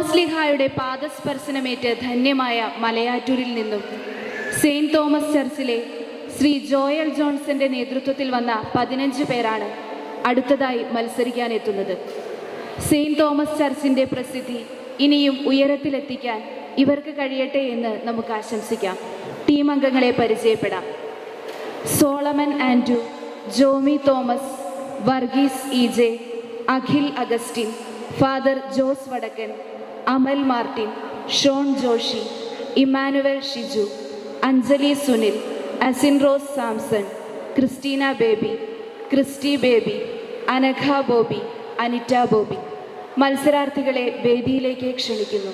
തോമാസ്ലിഹായുടെ പാദസ്പർശനമേറ്റ് ധന്യമായ മലയാറ്റൂരിൽ നിന്നും സെയിന്റ് തോമസ് ചർച്ചിലെ ശ്രീ ജോയൽ ജോൺസന്റെ നേതൃത്വത്തിൽ വന്ന പതിനഞ്ച് പേരാണ് അടുത്തതായി മത്സരിക്കാനെത്തുന്നത് സെയിന്റ് തോമസ് ചർച്ചിന്റെ പ്രസിദ്ധി ഇനിയും ഉയരത്തിലെത്തിക്കാൻ ഇവർക്ക് കഴിയട്ടെ എന്ന് നമുക്ക് ആശംസിക്കാം. ടീം അംഗങ്ങളെ പരിചയപ്പെടാം. Solomon Andrew Jomi Thomas Varghese E J Akhil Augustine father Jose Vadakkan Amal Martin Shone Joshi Emmanuel Shiju Anjali Sunil Asin Rose Samson Christina Baby Christy Baby Anagha Bobby Anitta Bobby. മത്സരാർത്ഥികളെ വേദിയിലേക്ക് ക്ഷണിക്കുന്നു.